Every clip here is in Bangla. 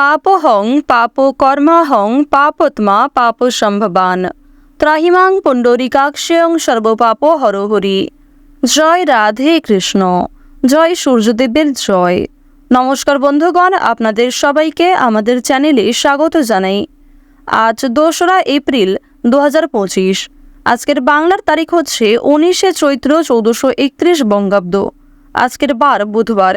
পাপহং পাপ কর্মাহং পাপত্মা পাপ সম্ভবান। ত্রাহিমাং পুণ্ডরিকাক্ষয়ং সর্বপাপ হরহরি। জয় রাধে কৃষ্ণ। জয় সূর্যদেবের জয়। নমস্কার বন্ধুগণ, আপনাদের সবাইকে আমাদের চ্যানেলে স্বাগত জানাই। আজ দোসরা এপ্রিল দু আজকের বাংলার তারিখ হচ্ছে উনিশে চৈত্র চৌদ্দশো একত্রিশ বঙ্গাব্দ। আজকের বার বুধবার।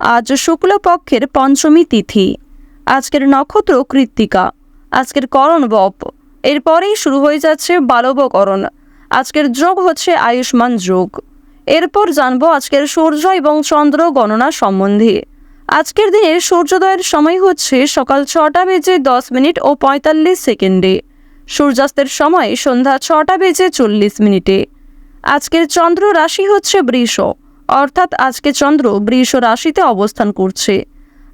আজ শুক্লপক্ষের পঞ্চমী তিথি। আজকের নক্ষত্র কৃত্তিকা। আজকের করণ বপ এরপরেই শুরু হয়ে যাচ্ছে বালবকরণ। আজকের যোগ হচ্ছে আয়ুষ্মান যোগ। এরপর জানব আজকের সূর্য এবং চন্দ্র গণনা সম্বন্ধে। আজকের দিনে সূর্যোদয়ের সময় হচ্ছে সকাল ছটা বেজে দশ মিনিট ও পঁয়তাল্লিশ সেকেন্ডে। সূর্যাস্তের সময় সন্ধ্যা ছটা বেজে চল্লিশ মিনিটে। আজকের চন্দ্র রাশি হচ্ছে বৃষ। অর্থাৎ আজকে চন্দ্র বৃষ রাশিতে অবস্থান করছে।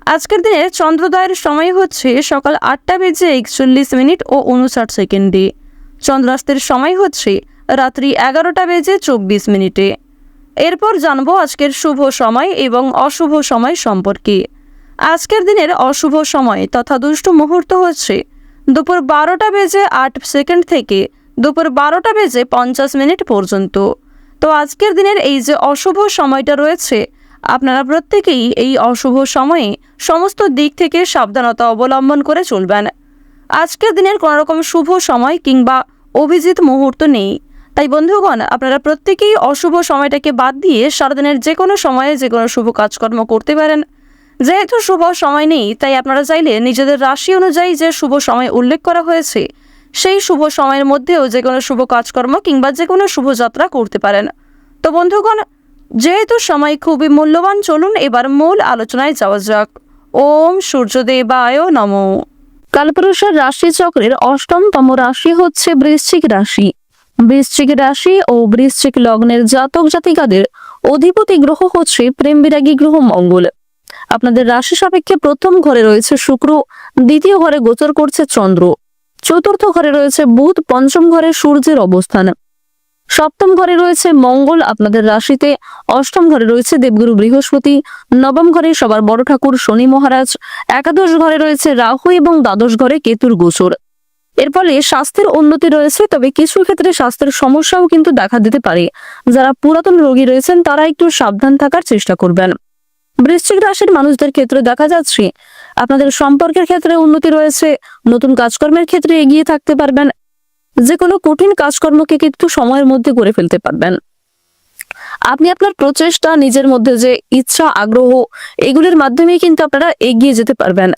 আজকের দিনে চন্দ্রোদয়ের সময় হচ্ছে সকাল আটটা বেজে একচল্লিশ মিনিট ও উনষাট সেকেন্ডে। চন্দ্রাস্তের সময় হচ্ছে রাত্রি এগারোটা বেজে চব্বিশ মিনিটে। এরপর জানব আজকের শুভ সময় এবং অশুভ সময় সম্পর্কে। আজকের দিনের অশুভ সময় তথা দুষ্ট মুহূর্ত হচ্ছে দুপুর বারোটা বেজে আট সেকেন্ড থেকে দুপুর বারোটা বেজে পঞ্চাশ মিনিট পর্যন্ত। তো আজকের দিনের এই যে অশুভ সময়টা রয়েছে, আপনারা প্রত্যেকেই এই অশুভ সময়ে সমস্ত দিক থেকে সাবধানতা অবলম্বন করে চলবেন। আজকের দিনের কোনো রকম শুভ সময় কিংবা অভিজিৎ মুহূর্ত নেই। তাই বন্ধুগণ, আপনারা প্রত্যেকেই অশুভ সময়টাকে বাদ দিয়ে সারাদিনের যে কোনো সময়ে যে কোনো শুভ কাজকর্ম করতে পারেন। যেহেতু শুভ সময় নেই, তাই আপনারা চাইলে নিজেদের রাশি অনুযায়ী যে শুভ সময় উল্লেখ করা হয়েছে সেই শুভ সময়ের মধ্যেও যে কোনো শুভ কাজকর্ম কিংবা যে কোনো শুভযাত্রা করতে পারেন। তো বন্ধুগণ, যেহেতু সময় খুবই মূল্যবান, চলুন এবার মূল আলোচনায় যাওয়া যাক। ওম সূর্যদেবায় নম। কালপুরুষের রাশি চক্রের অষ্টমতম রাশি হচ্ছে বৃশ্চিক রাশি। বৃশ্চিক রাশি ও বৃশ্চিক লগ্নের জাতক জাতিকাদের অধিপতি গ্রহ হচ্ছে প্রেম বিরাগী গ্রহ মঙ্গল। আপনাদের রাশি সাপেক্ষে প্রথম ঘরে রয়েছে শুক্র, দ্বিতীয় ঘরে গোচর করছে চন্দ্র। চতুর্থ ঘরে রয়েছে বুধ, পঞ্চম ঘরে সূর্যের অবস্থান। সপ্তম ঘরে রয়েছে মঙ্গল, আপনাদের রাশিতে। অষ্টম ঘরে রয়েছে দেবগুরু বৃহস্পতি। নবম ঘরে সবার বড় ঠাকুর শনি মহারাজ। একাদশ ঘরে রয়েছে রাহু এবং দ্বাদশ ঘরে কেতুর গোচর। এর ফলে স্বাস্থ্যের উন্নতি রয়েছে, তবে কিছু ক্ষেত্রে স্বাস্থ্যের সমস্যাও কিন্তু দেখা দিতে পারে। যারা পুরাতন রোগী রয়েছেন, তারা একটু সাবধান থাকার চেষ্টা করবেন। বৃশ্চিক রাশির মানুষদের ক্ষেত্রে দেখা যাচ্ছে আপনাদের সম্পর্কের ক্ষেত্রে উন্নতি রয়েছে, নতুন কাজকর্মের ক্ষেত্রে এগিয়ে থাকতে পারবেন যে কোনো কঠিন কাজকর্মকে কিন্তু সময়ের মধ্যে করে ফেলতে পারবেন। আপনি আপনার প্রচেষ্টা, নিজের মধ্যে যে ইচ্ছা, আগ্রহ, এগুলির মাধ্যমে কিন্তু আপনারা এগিয়ে যেতে পারবেন।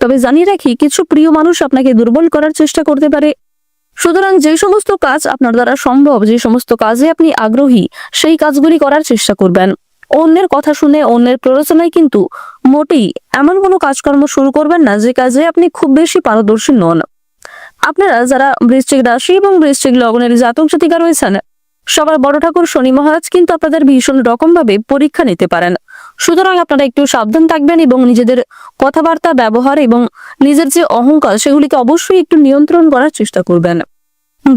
তবে জানিয়ে রাখি, কিছু প্রিয় মানুষ আপনাকে দুর্বল করার চেষ্টা করতে পারে। সুতরাং যে সমস্ত কাজ আপনার দ্বারা সম্ভব, যে সমস্ত কাজে আপনি আগ্রহী, সেই কাজগুলি করার চেষ্টা করবেন। অন্যের কথা শুনে অন্যের প্ররোচনায় কিন্তু মোটেই এমন কোনো কাজকর্ম শুরু করবেন না যে কাজে আপনি খুব বেশি পারদর্শী নন। আপনারা যারা বৃশ্চিক রাশি এবং বৃশ্চিক লগ্নের জাতক জাতিকা রয়েছেন, সবার বড় ঠাকুর শনি মহারাজ কিন্তু আপনাদের ভীষণ রকম ভাবে পরীক্ষা নিতে পারেন। সুতরাং আপনারা একটু সাবধান থাকবেন এবং নিজেদের কথাবার্তা, ব্যবহার এবং নিজের যে অহংকার, সেগুলিকে অবশ্যই একটু নিয়ন্ত্রণ করার চেষ্টা করবেন।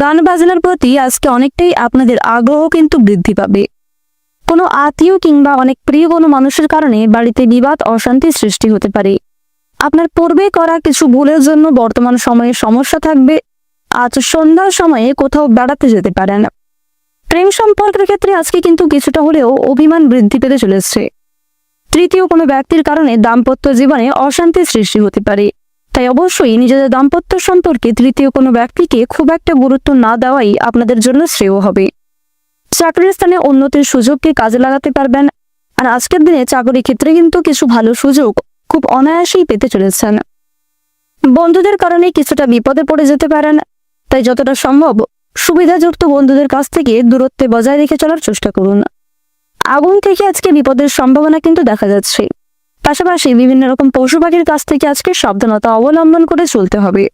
গান বাজনার প্রতি আজকে অনেকটাই আপনাদের আগ্রহ কিন্তু বৃদ্ধি পাবে। কোনো আত্মীয় কিংবা অনেক প্রিয় কোনো মানুষের কারণে বাড়িতে বিবাদ, অশান্তি সৃষ্টি হতে পারে। আপনার পূর্বে করা কিছু ভুলের জন্য বর্তমান সময়ে সমস্যা থাকবে। আজ সন্ধ্যার সময়ে কোথাও বেড়াতে যেতে পারেন। প্রেম সম্পর্কের ক্ষেত্রে আজকে কিন্তু কিছুটা হলেও অভিমান বৃদ্ধি পেতে চলেছে। তৃতীয় কোনো ব্যক্তির কারণে দাম্পত্য জীবনে অশান্তি সৃষ্টি হতে পারে। তাই অবশ্যই নিজেদের দাম্পত্য সম্পর্কে তৃতীয় কোনো ব্যক্তিকে খুব একটা গুরুত্ব না দেওয়াই আপনাদের জন্য শ্রেয় হবে। চাকরির স্থানে উন্নতির সুযোগকে কাজে লাগাতে পারবেন। আর আজকের দিনে চাকরি ক্ষেত্রে কিন্তু কিছু ভালো সুযোগ খুব অনায়াসেই পেতে চলেছেন। বন্ধুদের কারণে কিছুটা বিপদে পড়ে যেতে পারেন। তাই যতটা সম্ভব সুবিধাযুক্ত বন্ধুদের কাছ থেকে দূরত্বে বজায় রেখে চলার চেষ্টা করুন। আগুন থেকে আজকে বিপদের সম্ভাবনা কিন্তু দেখা যাচ্ছে। পাশাপাশি বিভিন্ন রকম পশু পাখির কাছ থেকে আজকে সাবধানতা অবলম্বন করে চলতে হবে।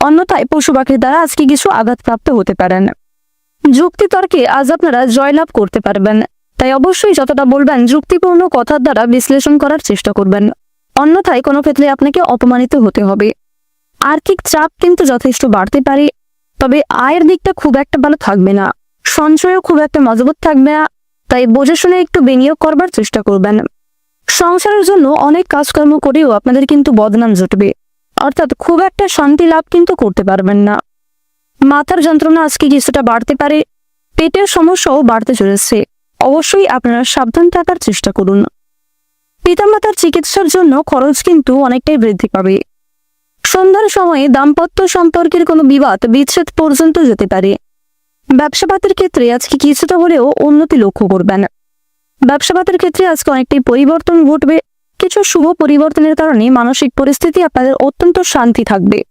অন্যথায় পশু পাখির দ্বারা আজকে কিছু আঘাতপ্রাপ্ত হতে পারেন। যুক্তি তর্কে আজ আপনারা জয়লাভ করতে পারবেন। তাই অবশ্যই যতটা বলবেন যুক্তিপূর্ণ কথার দ্বারা বিশ্লেষণ করার চেষ্টা করবেন। অন্যথায় কোনো ক্ষেত্রে আপনাকে অপমানিত হতে হবে। আর্থিক চাপ কিন্তু যথেষ্ট বাড়তে পারে, তবে আয়ের দিকটা খুব একটা ভালো থাকবে না। সঞ্চয়ও খুব একটা মজবুত থাকবে না, তাই বুঝে শুনে একটু বিনিয়োগ করবার চেষ্টা করবেন। সংসারের জন্য অনেক কাজকর্ম করেও আপনাদের কিন্তু বদনাম জুটবে, অর্থাৎ খুব একটা শান্তি লাভ কিন্তু করতে পারবেন না। মাথার যন্ত্রণা আজকে কিছুটা বাড়তে পারে। পেটের সমস্যাও বাড়তে চলেছে। অবশ্যই আপনারা সাবধান থাকার চেষ্টা করুন। পিতামাতার চিকিৎসার জন্য খরচ কিন্তু অনেকটাই বৃদ্ধি পাবে। সন্ধ্যার সময়ে দাম্পত্য সম্পর্কের কোনো বিবাদ, বিচ্ছেদ পর্যন্ত যেতে পারে। ব্যবসাপাতের ক্ষেত্রে আজকে কিছুটা হলেও উন্নতি লক্ষ্য করবেন। ব্যবসাপাতের ক্ষেত্রে আজকে অনেকটাই পরিবর্তন ঘটবে। কিছু শুভ পরিবর্তনের কারণে মানসিক পরিস্থিতি আপনাদের অত্যন্ত শান্তি থাকবে।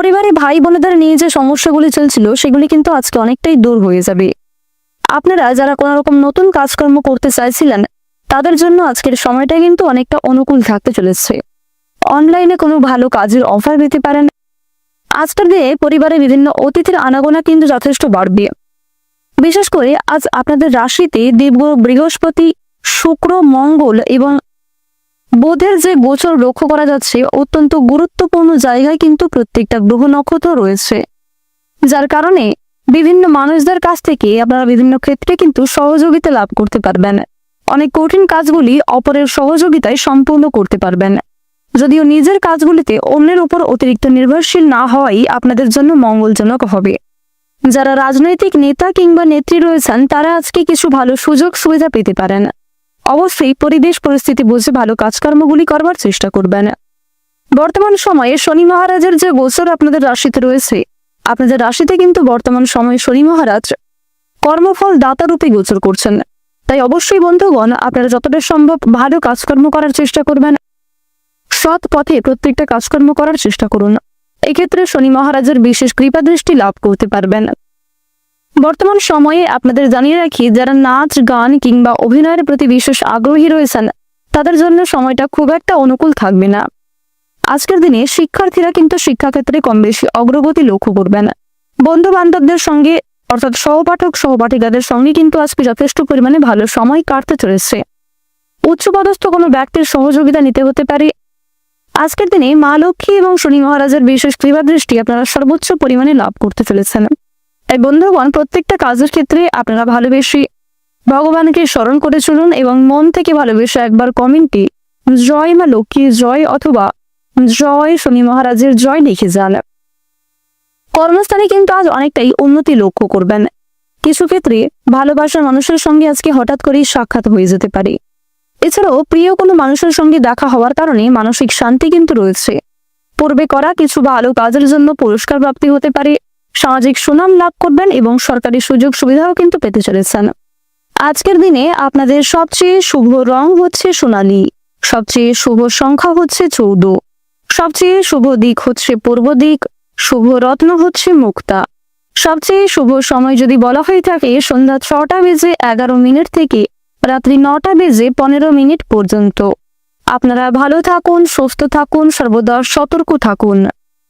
পরিবারে ভাই বোনেদের নিয়ে যে সমস্যাগুলি চলছিল, সেগুলি কিন্তু আজকে অনেকটাই দূর হয়ে যাবে। আপনারা যারা কোনো রকম নতুন কাজকর্ম করতে চাইছিলেন, তাদের জন্য আজকের সময়টা কিন্তু অনেকটা অনুকূল থাকতে চলেছে। অনলাইনে কোনো ভালো কাজের অফার পেতে পারেন। আজকের দিনে পরিবারে বিভিন্ন অতিথির আনাগোনা কিন্তু যথেষ্ট বাড়বে। বিশেষ করে আজ আপনাদের রাশিতে দেবগুরু বৃহস্পতি, শুক্র, মঙ্গল এবং বুধের যে গোচর লক্ষ্য করা যাচ্ছে, অত্যন্ত গুরুত্বপূর্ণ জায়গায় কিন্তু প্রত্যেকটা গ্রহ নক্ষত্র রয়েছে। যার কারণে বিভিন্ন মানুষদের কাছ থেকে আপনারা বিভিন্ন ক্ষেত্রে কিন্তু সহযোগিতা লাভ করতে পারবেন। অনেক কঠিন কাজগুলি অপরের সহযোগিতায় সম্পূর্ণ করতে পারবেন। যদিও নিজের কাজগুলিতে অন্যের উপর অতিরিক্ত নির্ভরশীল না হওয়াই আপনাদের জন্য মঙ্গলজনক হবে। যারা রাজনৈতিক নেতা কিংবা নেত্রী রয়েছেন, তারা আজকে কিছু ভালো সুযোগ সুবিধা পেতে পারেন। অবশ্যই পরিবেশ পরিস্থিতি বুঝে ভালো কাজকর্মগুলি করবার চেষ্টা করবেন। বর্তমান সময়ে শনি মহারাজের যে গোচর আপনাদের রাশিতে রয়েছে, আপনাদের রাশিতে কিন্তু বর্তমান সময়ে শনি মহারাজ কর্মফল দাতারূপে গোচর করছেন। তাই অবশ্যই বন্ধুগণ, আপনারা যতটা সম্ভব ভালো কাজকর্ম করার চেষ্টা করবেন। সৎ পথে প্রত্যেকটা কাজকর্ম করার চেষ্টা করুন। এক্ষেত্রে শনি মহারাজের বিশেষ কৃপা দৃষ্টি লাভ করতে পারবেন। বর্তমান সময়ে আপনাদের জানিয়ে রাখি, যারা নাচ, গান কিংবা অভিনয়ের প্রতি বিশেষ আগ্রহী রয়েছেন, তাদের জন্য সময়টা খুব একটা অনুকূল থাকবে না। আজকের দিনে শিক্ষার্থীরা কিন্তু শিক্ষাক্ষেত্রে কম বেশি অগ্রগতি লক্ষ্য করবেন। বন্ধু বান্ধবদের সঙ্গে, অর্থাৎ সহপাঠক সহপাঠিকাদের সঙ্গে কিন্তু আজকে যথেষ্ট পরিমাণে ভালো সময় কাটতে চলেছে। উচ্চপদস্থ কোনো ব্যক্তির সহযোগিতা নিতে হতে পারে। আজকের দিনে মা লক্ষ্মী এবং শনি মহারাজের বিশেষ কৃপা দৃষ্টি আপনারা সর্বোচ্চ পরিমাণে লাভ করতে চলেছেন। তাই বন্ধুগণ, প্রত্যেকটা কাজের ক্ষেত্রে আপনারা ভালোবেসে ভগবানকে স্মরণ করে চলুন এবং মন থেকে ভালোবেসে একবার কমেন্টে জয় মা লক্ষ্মী, জয় অথবা জয় শনি মহারাজের জয় লিখে যান। কর্মস্থানে কিন্তু আজ অনেকটাই উন্নতি লক্ষ্য করবেন। কিছু ক্ষেত্রে ভালোবাসার মানুষের সঙ্গে আজকে হঠাৎ করেই সাক্ষাৎ হয়ে যেতে পারে। এছাড়াও প্রিয় কোনো মানুষের সঙ্গে দেখা হওয়ার কারণে মানসিক শান্তি কিন্তু রয়েছে। পূর্বে করা কিছু ভালো কাজের জন্য পুরস্কার প্রাপ্তি হতে পারে সামাজিক সুনাম লাভ করবেন এবং সরকারি সুযোগ সুবিধাও কিন্তু পেতে চলেছেন। আজকের দিনে আপনাদের সবচেয়ে শুভ রং হচ্ছে সোনালি, সবচেয়ে শুভ সংখ্যা হচ্ছে চৌদ্দ, সবচেয়ে শুভ দিক হচ্ছে পূর্ব দিক, শুভ রত্ন হচ্ছে মুক্তা। সবচেয়ে শুভ সময় যদি বলা হয়ে থাকে, সন্ধ্যা ছটা বেজে এগারো মিনিট থেকে রাত্রি নটা বেজে পনেরো মিনিট পর্যন্ত। আপনারা ভালো থাকুন, সুস্থ থাকুন, সর্বদা সতর্ক থাকুন।